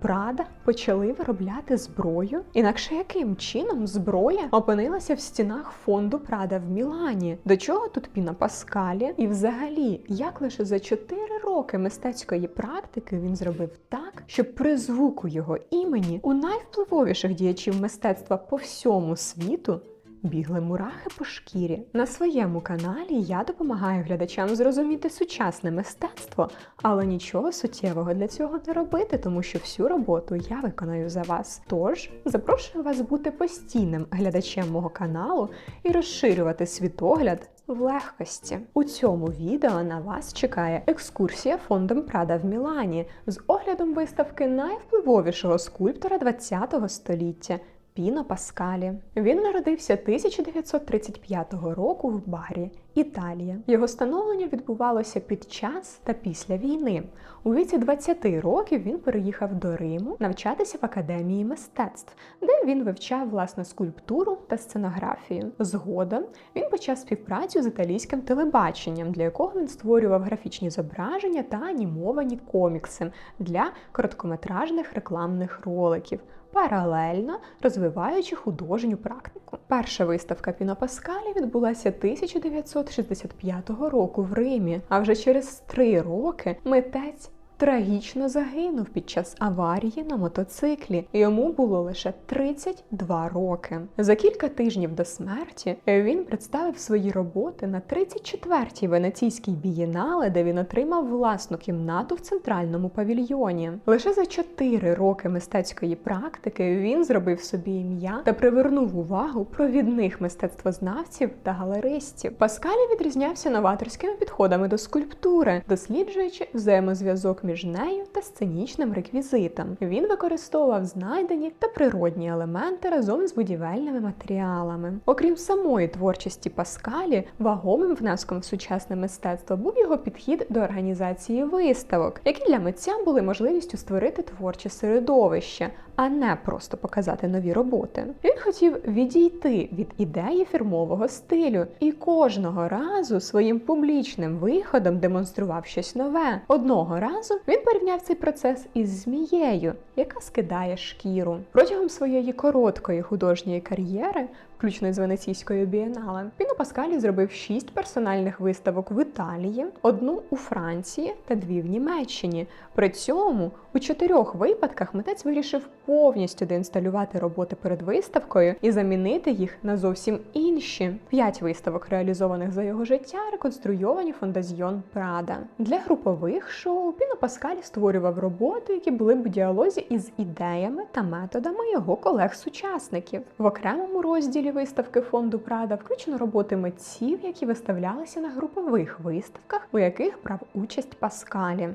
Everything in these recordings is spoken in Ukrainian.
Прада почали виробляти зброю. Інакше яким чином зброя опинилася в стінах фонду Прада в Мілані? До чого тут Піна Паскалі? І взагалі, як лише за 4 роки мистецької практики він зробив так, щоб при звуку його імені у найвпливовіших діячів мистецтва по всьому світу Бігли мурахи по шкірі. На своєму каналі я допомагаю глядачам зрозуміти сучасне мистецтво, але нічого суттєвого для цього не робити, тому що всю роботу я виконаю за вас. Тож запрошую вас бути постійним глядачем мого каналу і розширювати світогляд в легкості. У цьому відео на вас чекає екскурсія фондом Прада в Мілані з оглядом виставки найвпливовішого скульптора ХХ століття. Піно Паскалі. Він народився 1935 року в Барі, Італія. Його становлення відбувалося під час та після війни. У віці 20 років він переїхав до Риму навчатися в академії мистецтв, де він вивчав власне скульптуру та сценографію. Згодом він почав співпрацю з італійським телебаченням, для якого він створював графічні зображення та анімовані комікси для короткометражних рекламних роликів паралельно розвиваючи художню практику. Перша виставка Піно Паскалі відбулася 1965 року в Римі. А вже через три роки митець трагічно загинув під час аварії на мотоциклі. Йому було лише 32 роки. За кілька тижнів до смерті він представив свої роботи на 34-й венеційській бієнале, де він отримав власну кімнату в центральному павільйоні. Лише за 4 роки мистецької практики він зробив собі ім'я та привернув увагу провідних мистецтвознавців та галеристів. Паскалі відрізнявся новаторськими підходами до скульптури, досліджуючи взаємозв'язок між нею та сценічним реквізитом. Він використовував знайдені та природні елементи разом з будівельними матеріалами. Окрім самої творчості Паскалі, вагомим внеском в сучасне мистецтво був його підхід до організації виставок, які для митця були можливістю створити творче середовище, а не просто показати нові роботи. Він хотів відійти від ідеї фірмового стилю і кожного разу своїм публічним виходом демонстрував щось нове. Одного разу він порівняв цей процес із змією, яка скидає шкіру. Протягом своєї короткої художньої кар'єри, включно з Венеційською бієнале, Піно Паскалі зробив шість персональних виставок в Італії, одну у Франції та дві в Німеччині. При цьому у чотирьох випадках митець вирішив повністю деінсталювати роботи перед виставкою і замінити їх на зовсім інші. П'ять виставок, реалізованих за його життя, реконструйовані фондазьйон Прада. Для групових шоу Піно Паскаль створював роботи, які були б в діалозі із ідеями та методами його колег-сучасників. В окремому розділі виставки фонду Прада включено роботи митців, які виставлялися на групових виставках, у яких брав участь Паскалі.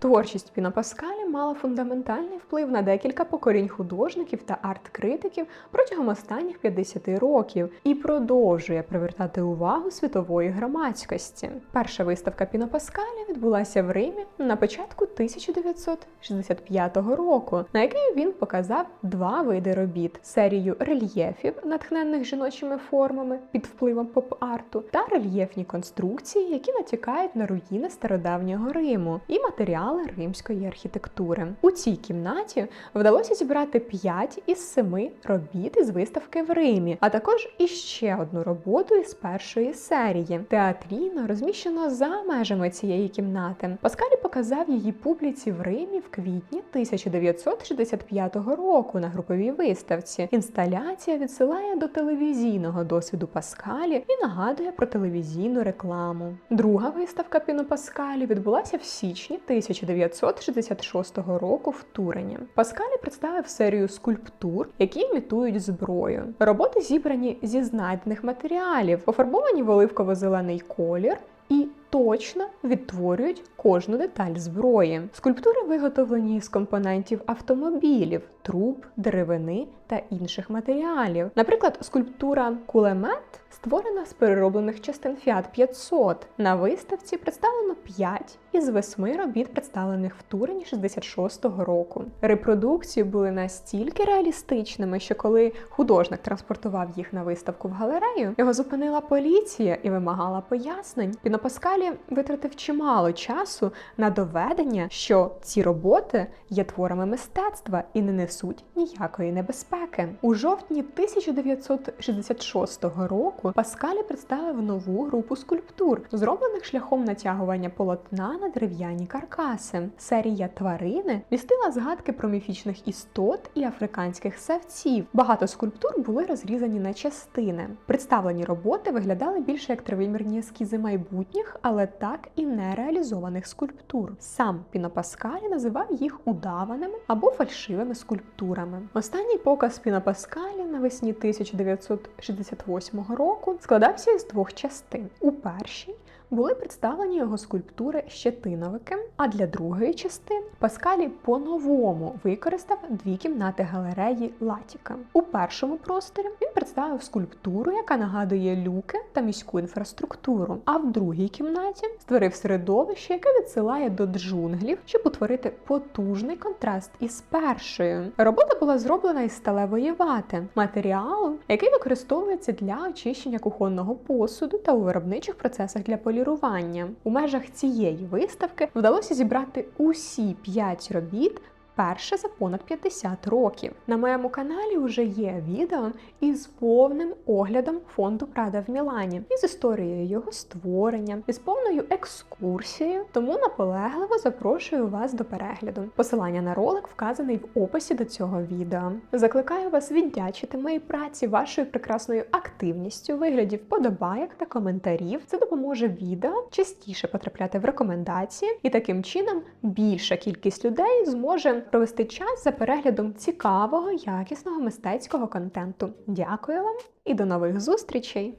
Творчість Піна Паскалі мала фундаментальний вплив на декілька поколінь художників та арт-критиків протягом останніх 50 років і продовжує привертати увагу світової громадськості. Перша виставка Піно Паскалі відбулася в Римі на початку 1965 року, на якій він показав два види робіт: серію рельєфів, натхненних жіночими формами під впливом поп-арту, та рельєфні конструкції, які натякають на руїни стародавнього Риму і матеріали римської архітектури. У цій кімнаті вдалося зібрати 5 із 7 робіт із виставки в Римі, а також іще одну роботу із першої серії. Театріно розміщено за межами цієї кімнати. Паскалі показав її публіці в Римі в квітні 1965 року на груповій виставці. Інсталяція відсилає до телевізійного досвіду Паскалі і нагадує про телевізійну рекламу. Друга виставка Піно Паскалі відбулася в січні 1966 року в Турені. Паскалі представив серію скульптур, які імітують зброю. Роботи зібрані зі знайдених матеріалів, пофарбовані в оливково-зелений колір і точно відтворюють кожну деталь зброї. Скульптури виготовлені з компонентів автомобілів, труб, деревини та інших матеріалів. Наприклад, скульптура кулемет створена з перероблених частин Fiat 500. На виставці представлено 5 із 8 робіт, представлених в Турині 66-го року. Репродукції були настільки реалістичними, що коли художник транспортував їх на виставку в галерею, його зупинила поліція і вимагала пояснень. Піно Паскалі витратив чимало часу на доведення, що ці роботи є творами мистецтва і не несуть ніякої небезпеки. У жовтні 1966 року Паскалі представив нову групу скульптур, зроблених шляхом натягування полотна на дерев'яні каркаси. Серія тварини містила згадки про міфічних істот і африканських савців. Багато скульптур були розрізані на частини. Представлені роботи виглядали більше як тривимірні ескізи майбутніх, але так і нереалізованих скульптур. Сам Піно Паскалі називав їх удаваними або фальшивими скульптурами. Останній показ Піно Паскалі навесні 1968 року складався із двох частин. У першій були представлені його скульптури щетиновики, а для другої частини Паскалі по-новому використав дві кімнати галереї Латіка. У першому просторі він представив скульптуру, яка нагадує люки та міську інфраструктуру. А в другій кімнаті створив середовище, яке відсилає до джунглів, щоб утворити потужний контраст із першою. Робота була зроблена із сталевої вати, матеріалу, який використовується для очищення кухонного посуду та у виробничих процесах для полірування. У межах цієї виставки вдалося зібрати усі п'ять робіт. Перше за понад 50 років. На моєму каналі вже є відео із повним оглядом фонду Прада в Мілані, із історією його створення, із повною екскурсією. Тому наполегливо запрошую вас до перегляду. Посилання на ролик вказаний в описі до цього відео. Закликаю вас віддячити моїй праці вашою прекрасною активністю, вигляді вподобайок та коментарів. Це допоможе відео частіше потрапляти в рекомендації, і таким чином більша кількість людей зможе провести час за переглядом цікавого, якісного мистецького контенту. Дякую вам і до нових зустрічей!